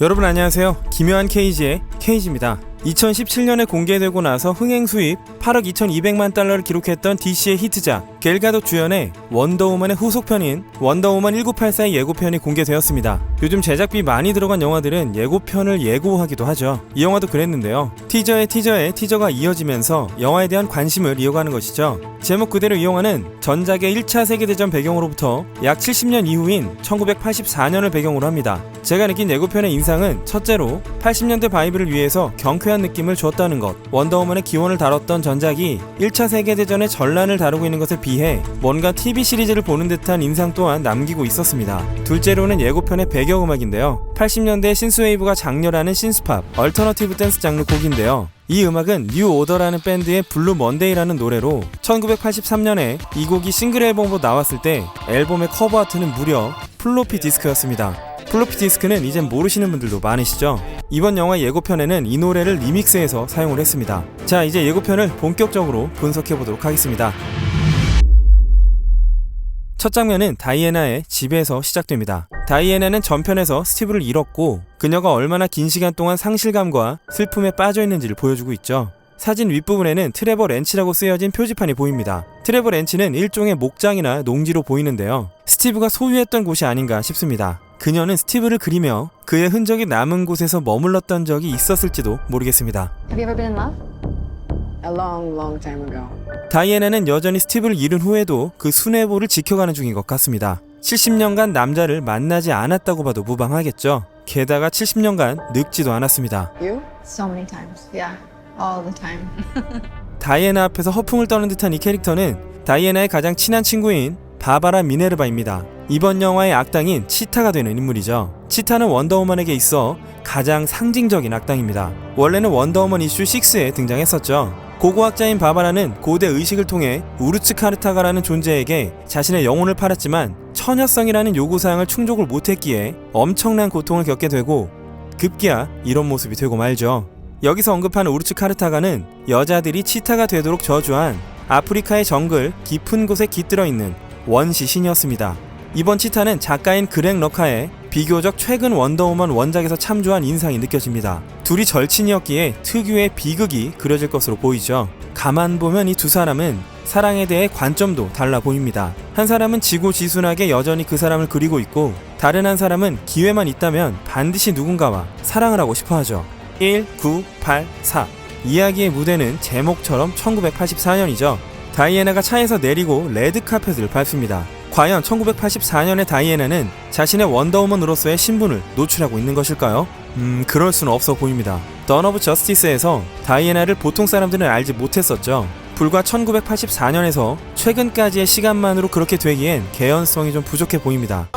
여러분 안녕하세요. 기묘한 케이지의 케이지입니다. 2017년에 공개되고 나서 흥행 수입 8억 2,200만 달러를 기록했던 DC의 히트작 겔가도 주연의 원더우먼의 후속편인 원더우먼 1984의 예고편이 공개되었습니다. 요즘 제작비 많이 들어간 영화들은 예고편을 예고하기도 하죠. 이 영화도 그랬는데요. 티저의 티저에 티저가 이어지면서 영화에 대한 관심을 이어가는 것이죠. 제목 그대로 이 영화는 전작의 1차 세계대전 배경으로부터 약 70년 이후인 1984년을 배경으로 합니다. 제가 느낀 예고편의 인상은 첫째로 80년대 바이브를 위해서 경쾌한 느낌을 주었다는 것. 원더우먼의 기원을 다뤘던 전작이 1차 세계대전의 전란을 다루고 있는 것에 비해 뭔가 TV 시리즈를 보는 듯한 인상 또한 남기고 있었습니다. 둘째로는 예고편의 배경음악인데요. 80년대 신스웨이브가 장렬하는 신스팝, 얼터너티브 댄스 장르 곡인데요. 이 음악은 뉴 오더라는 밴드의 블루 먼데이라는 노래로 1983년에 이 곡이 싱글 앨범으로 나왔을 때 앨범의 커버 아트는 무려 플로피 디스크였습니다. 플로피 디스크는 이젠 모르시는 분들도 많으시죠? 이번 영화 예고편에는 이 노래를 리믹스해서 사용을 했습니다. 자, 이제 예고편을 본격적으로 분석해 보도록 하겠습니다. 첫 장면은 다이애나의 집에서 시작됩니다. 다이애나는 전편에서 스티브를 잃었고 그녀가 얼마나 긴 시간 동안 상실감과 슬픔에 빠져 있는지를 보여주고 있죠. 사진 윗부분에는 트레버 렌치라고 쓰여진 표지판이 보입니다. 트레버 렌치는 일종의 목장이나 농지로 보이는데요. 스티브가 소유했던 곳이 아닌가 싶습니다. 그녀는 스티브를 그리며 그의 흔적이 남은 곳에서 머물렀던 적이 있었을지도 모르겠습니다. Have you ever been in love? A long, long time ago. 다이애나는 여전히 스티브를 잃은 후에도 그 순애보를 지켜가는 중인 것 같습니다. 70년간 남자를 만나지 않았다고 봐도 무방하겠죠. 게다가 70년간 늙지도 않았습니다. You? So many times. Yeah, all the time. 다이애나 앞에서 허풍을 떠는 듯한 이 캐릭터는 다이애나의 가장 친한 친구인 바바라 미네르바입니다. 이번 영화의 악당인 치타가 되는 인물이죠. 치타는 원더우먼에게 있어 가장 상징적인 악당입니다. 원래는 원더우먼 이슈 6에 등장했었죠. 고고학자인 바바라는 고대 의식을 통해 우르츠 카르타가라는 존재에게 자신의 영혼을 팔았지만 처녀성이라는 요구사항을 충족을 못했기에 엄청난 고통을 겪게 되고 급기야 이런 모습이 되고 말죠. 여기서 언급하는 우르츠 카르타가는 여자들이 치타가 되도록 저주한 아프리카의 정글 깊은 곳에 깃들어 있는 원시 신이었습니다. 이번 치타는 작가인 그렉 러카의 비교적 최근 원더우먼 원작에서 참조한 인상이 느껴집니다. 둘이 절친이었기에 특유의 비극이 그려질 것으로 보이죠. 가만 보면 이 두 사람은 사랑에 대해 관점도 달라 보입니다. 한 사람은 지고지순하게 여전히 그 사람을 그리고 있고 다른 한 사람은 기회만 있다면 반드시 누군가와 사랑을 하고 싶어 하죠. 1, 9, 8, 4 이야기의 무대는 제목처럼 1984년이죠. 다이애나가 차에서 내리고 레드 카펫을 밟습니다. 과연 1984년의 다이애나는 자신의 원더우먼으로서의 신분을 노출하고 있는 것일까요? 음, 그럴 수는 없어 보입니다. 던 오브 저스티스에서 다이애나를 보통 사람들은 알지 못했었죠. 불과 1984년에서 최근까지의 시간만으로 그렇게 되기엔 개연성이 좀 부족해 보입니다.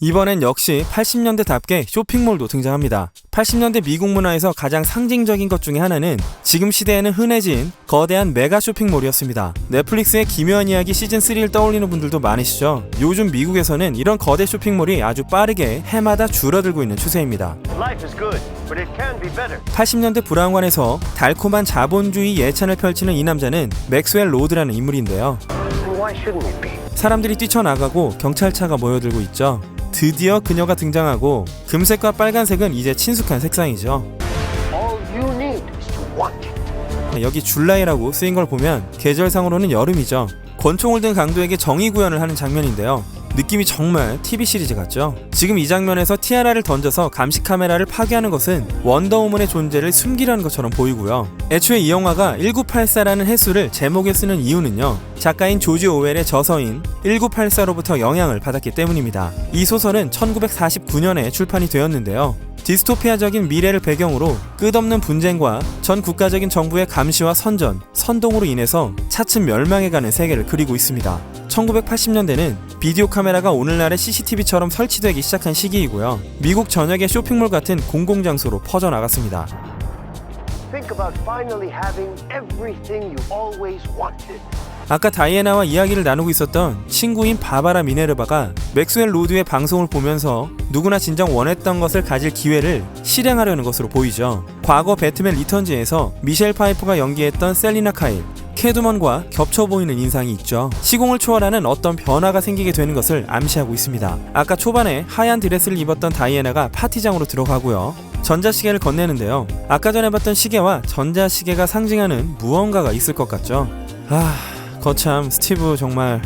이번엔 역시 80년대답게 쇼핑몰도 등장합니다. 80년대 미국 문화에서 가장 상징적인 것 중에 하나는 지금 시대에는 흔해진 거대한 메가 쇼핑몰이었습니다. 넷플릭스의 기묘한 이야기 시즌3를 떠올리는 분들도 많으시죠? 요즘 미국에서는 이런 거대 쇼핑몰이 아주 빠르게 해마다 줄어들고 있는 추세입니다. Life is good, but it can be better. 80년대 불황관에서 달콤한 자본주의 예찬을 펼치는 이 남자는 맥스웰 로드라는 인물인데요. 사람들이 뛰쳐나가고 경찰차가 모여들고 있죠. 드디어 그녀가 등장하고 금색과 빨간색은 이제 친숙한 색상이죠. It. 여기 줄라이라고 쓰인 걸 보면 계절상으로는 여름이죠. 권총을 든 강도에게 정의 구현을 하는 장면인데요. 느낌이 정말 TV 시리즈 같죠? 지금 이 장면에서 티아라를 던져서 감시 카메라를 파괴하는 것은 원더우먼의 존재를 숨기려는 것처럼 보이고요. 애초에 이 영화가 1984라는 횟수를 제목에 쓰는 이유는요. 작가인 조지 오웰의 저서인 1984로부터 영향을 받았기 때문입니다. 이 소설은 1949년에 출판이 되었는데요. 디스토피아적인 미래를 배경으로 끝없는 분쟁과 전 국가적인 정부의 감시와 선전, 선동으로 인해서 차츰 멸망해가는 세계를 그리고 있습니다. 1980년대는 비디오 카메라가 오늘날의 CCTV처럼 설치되기 시작한 시기이고요. 미국 전역의 쇼핑몰 같은 공공장소로 퍼져나갔습니다. 아까 다이애나와 이야기를 나누고 있었던 친구인 바바라 미네르바가 맥스웰 로드의 방송을 보면서 누구나 진정 원했던 것을 가질 기회를 실행하려는 것으로 보이죠. 과거 배트맨 리턴즈에서 미셸 파이퍼가 연기했던 셀리나 카일, 캐두먼과 겹쳐 보이는 인상이 있죠. 시공을 초월하는 어떤 변화가 생기게 되는 것을 암시하고 있습니다. 아까 초반에 하얀 드레스를 입었던 다이애나가 파티장으로 들어가고요. 전자시계를 건네는데요. 아까 전에 봤던 시계와 전자시계가 상징하는 무언가가 있을 것 같죠. 아, 거참 스티브 정말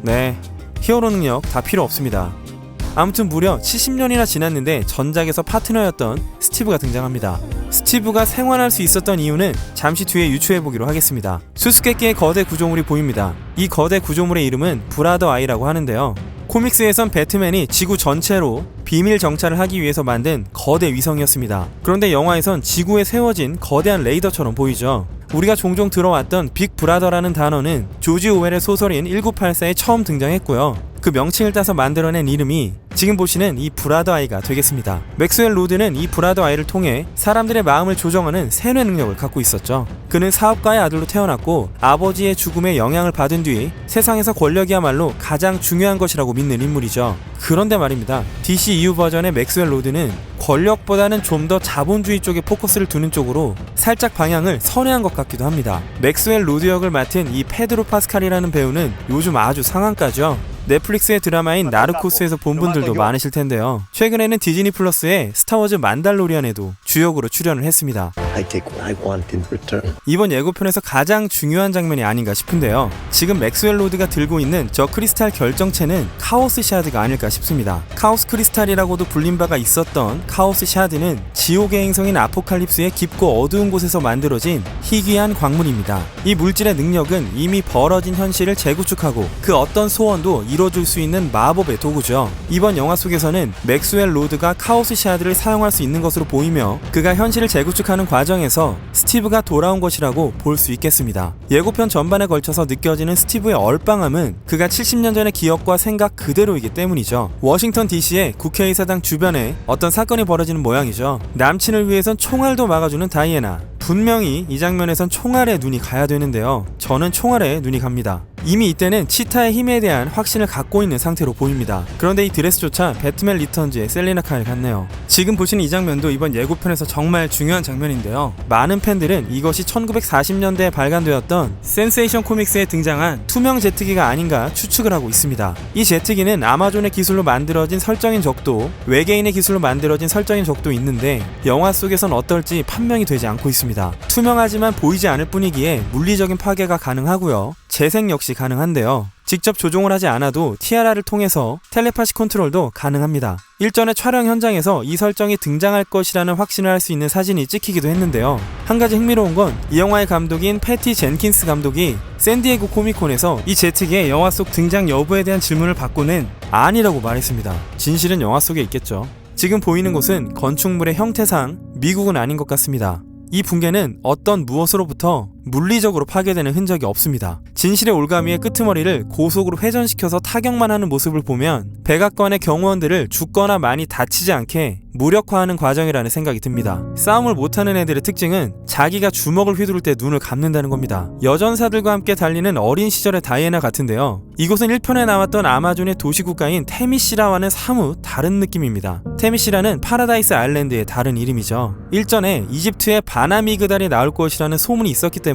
네 히어로 능력 다 필요 없습니다. 아무튼 무려 70년이나 지났는데 전작에서 파트너였던 스티브가 등장합니다. 스티브가 생활할 수 있었던 이유는 잠시 뒤에 유추해보기로 하겠습니다. 수수께끼의 거대 구조물이 보입니다. 이 거대 구조물의 이름은 브라더 아이라고 하는데요. 코믹스에선 배트맨이 지구 전체로 비밀 정찰을 하기 위해서 만든 거대 위성이었습니다. 그런데 영화에선 지구에 세워진 거대한 레이더처럼 보이죠. 우리가 종종 들어왔던 빅 브라더라는 단어는 조지 오웰의 소설인 1984에 처음 등장했고요. 그 명칭을 따서 만들어낸 이름이 지금 보시는 이 브라더 아이가 되겠습니다. 맥스웰 로드는 이 브라더 아이를 통해 사람들의 마음을 조정하는 세뇌 능력을 갖고 있었죠. 그는 사업가의 아들로 태어났고 아버지의 죽음에 영향을 받은 뒤 세상에서 권력이야말로 가장 중요한 것이라고 믿는 인물이죠. 그런데 말입니다. DC EU 버전의 맥스웰 로드는 권력보다는 좀 더 자본주의 쪽에 포커스를 두는 쪽으로 살짝 방향을 선회한 것 같기도 합니다. 맥스웰 로드 역을 맡은 이 페드로 파스칼이라는 배우는 요즘 아주 상한가죠. 넷플릭스의 드라마인 나르코스에서 본 분들도 많으실 텐데요. 최근에는 디즈니 플러스의 스타워즈 만달로리안에도 주역으로 출연을 했습니다. I take what I want in return. 이번 예고편에서 가장 중요한 장면이 아닌가 싶은데요. 지금 맥스웰 로드가 들고 있는 저 크리스탈 결정체는 카오스 샤드가 아닐까 싶습니다. 카오스 크리스탈이라고도 불린 바가 있었던 카오스 샤드는 지옥의 행성인 아포칼립스의 깊고 어두운 곳에서 만들어진 희귀한 광물입니다. 이 물질의 능력은 이미 벌어진 현실을 재구축하고 그 어떤 소원도 이뤄줄 수 있는 마법의 도구죠. 이번 영화 속에서는 맥스웰 로드가 카오스 샤드를 사용할 수 있는 것으로 보이며 그가 현실을 재구축하는 과정 에서 스티브가 돌아온 것이라고 볼 수 있겠습니다. 예고편 전반에 걸쳐서 느껴지는 스티브의 얼빵함은 그가 70년 전의 기억과 생각 그대로이기 때문이죠. 워싱턴 DC의 국회의사당 주변에 어떤 사건이 벌어지는 모양이죠. 남친을 위해선 총알도 막아주는 다이애나. 분명히 이 장면에선 총알에 눈이 가야 되는데요. 저는 총알에 눈이 갑니다. 이미 이때는 치타의 힘에 대한 확신을 갖고 있는 상태로 보입니다. 그런데 이 드레스조차 배트맨 리턴즈의 셀리나 카일 같네요. 지금 보시는 이 장면도 이번 예고편에서 정말 중요한 장면인데요. 많은 팬들은 이것이 1940년대에 발간되었던 센세이션 코믹스에 등장한 투명 제트기가 아닌가 추측을 하고 있습니다. 이 제트기는 아마존의 기술로 만들어진 설정인 적도 외계인의 기술로 만들어진 설정인 적도 있는데 영화 속에선 어떨지 판명이 되지 않고 있습니다. 투명하지만 보이지 않을 뿐이기에 물리적인 파괴가 가능하고요. 재생 역시 가능한데요. 직접 조종을 하지 않아도 티아라를 통해서 텔레파시 컨트롤도 가능합니다. 일전에 촬영 현장에서 이 설정이 등장할 것이라는 확신을 할 수 있는 사진이 찍히기도 했는데요. 한 가지 흥미로운 건 이 영화의 감독인 패티 젠킨스 감독이 샌디에고 코미콘에서 이 제트기의 영화 속 등장 여부에 대한 질문을 받고는 아니라고 말했습니다. 진실은 영화 속에 있겠죠. 지금 보이는 곳은 건축물의 형태상 미국은 아닌 것 같습니다. 이 붕괴는 어떤 무엇으로부터 물리적으로 파괴되는 흔적이 없습니다. 진실의 올가미의 끄트머리를 고속으로 회전시켜서 타격만 하는 모습을 보면 백악관의 경호원들을 죽거나 많이 다치지 않게 무력화하는 과정이라는 생각이 듭니다. 싸움을 못하는 애들의 특징은 자기가 주먹을 휘두를 때 눈을 감는다는 겁니다. 여전사들과 함께 달리는 어린 시절의 다이애나 같은데요. 이곳은 1편에 나왔던 아마존의 도시국가인 테미시라와는 사뭇 다른 느낌입니다. 테미시라는 파라다이스 아일랜드의 다른 이름이죠. 일전에 이집트의 바나미그달이 나올 것이라는 소문이 있었기 때문에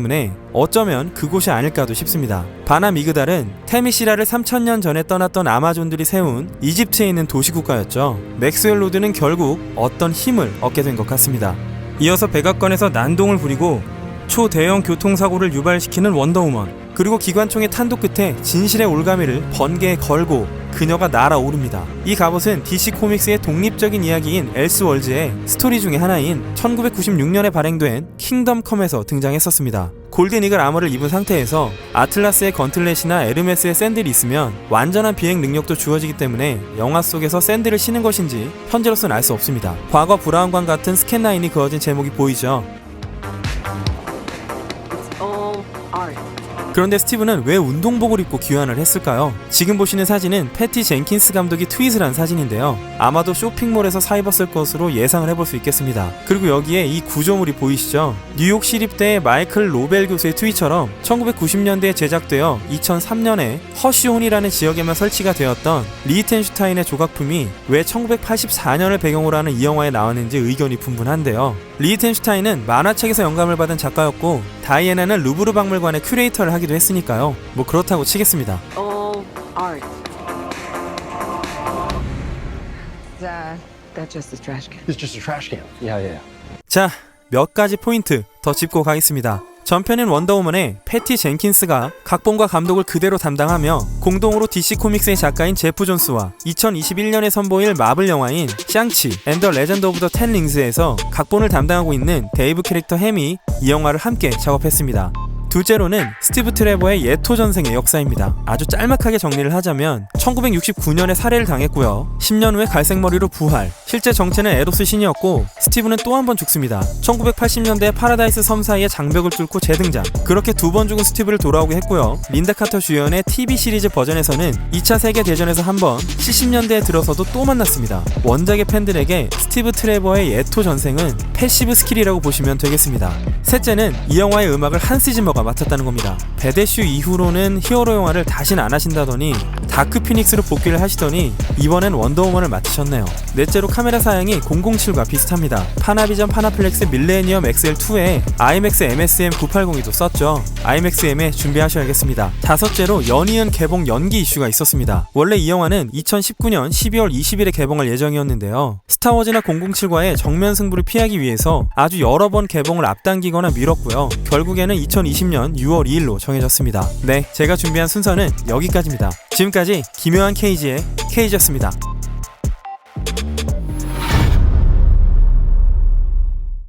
어쩌면 그곳이 아닐까도 싶습니다. 바나 미그달은 테미시라를 3000년 전에 떠났던 아마존들이 세운 이집트에 있는 도시국가였죠. 맥스웰 로드는 결국 어떤 힘을 얻게 된 것 같습니다. 이어서 백악관에서 난동을 부리고 초대형 교통사고를 유발시키는 원더우먼 그리고 기관총의 탄도 끝에 진실의 올가미를 번개에 걸고 그녀가 날아오릅니다. 이 갑옷은 DC 코믹스의 독립적인 이야기인 엘스월즈의 스토리 중의 하나인 1996년에 발행된 킹덤컴에서 등장했었습니다. 골든 이글 아머를 입은 상태에서 아틀라스의 건틀렛이나 에르메스의 샌들이 있으면 완전한 비행 능력도 주어지기 때문에 영화 속에서 샌들을 신은 것인지 현재로서는 알 수 없습니다. 과거 브라운관 같은 스캔라인이 그어진 제목이 보이죠. 그런데 스티브는 왜 운동복을 입고 귀환을 했을까요? 지금 보시는 사진은 패티 젠킨스 감독이 트윗을 한 사진인데요. 아마도 쇼핑몰에서 사 입었을 것으로 예상을 해볼 수 있겠습니다. 그리고 여기에 이 구조물이 보이시죠? 뉴욕 시립대의 마이클 로벨 교수의 트윗처럼 1990년대에 제작되어 2003년에 허쉬혼이라는 지역에만 설치가 되었던 리히텐슈타인의 조각품이 왜 1984년을 배경으로 하는 이 영화에 나왔는지 의견이 분분한데요. 리히텐슈타인은 만화책에서 영감을 받은 작가였고 다이애나는 루브르 박물관의 큐레이터를 하기도 했으니까요. 뭐 그렇다고 치겠습니다. All art. That's just a trash can. It's just a trash can. Yeah, yeah. 자, 몇 가지 포인트 더 짚고 가겠습니다. 전편인 원더우먼의 패티 젠킨스가 각본과 감독을 그대로 담당하며 공동으로 DC 코믹스의 작가인 제프 존스와 2021년에 선보일 마블 영화인 샹치 앤더 레전드 오브 더 텐 링스에서 각본을 담당하고 있는 데이브 캐릭터 햄이 이 영화를 함께 작업했습니다. 둘째로는 스티브 트레버의 예토 전생의 역사입니다. 아주 짤막하게 정리를 하자면 1969년에 살해를 당했고요. 10년 후에 갈색머리로 부활. 실제 정체는 에로스 신이었고 스티브는 또 한 번 죽습니다. 1980년대 파라다이스 섬 사이에 장벽을 뚫고 재등장. 그렇게 두 번 죽은 스티브를 돌아오게 했고요. 린다 카터 주연의 TV 시리즈 버전에서는 2차 세계 대전에서 한 번, 70년대에 들어서도 또 만났습니다. 원작의 팬들에게 스티브 트레버의 예토 전생은 패시브 스킬이라고 보시면 되겠습니다. 셋째는 이 영화의 음악을 한스 지머가 맡았다는 겁니다. 베데슈 이후로는 히어로 영화를 다신 안 하신다더니 다크 피닉스로 복귀를 하시더니 이번엔 원더우먼을 맡으셨네요. 넷째로 카메라 사양이 007과 비슷합니다. 파나비전 파나플렉스 밀레니엄 XL2에 IMAX MSM 980이도 썼죠. IMAX M에 준비하셔야겠습니다. 다섯째로 연이은 개봉 연기 이슈가 있었습니다. 원래 이 영화는 2019년 12월 20일에 개봉할 예정이었는데요. 스타워즈나 007과의 정면 승부를 피하기 위해서 아주 여러 번 개봉을 앞당기거나 미뤘고요. 결국에는 2020년 6월 2일로 정해졌습니다. 네, 제가 준비한 순서는 여기까지입니다. 지금까지 김요한 케이지의 케이지였습니다.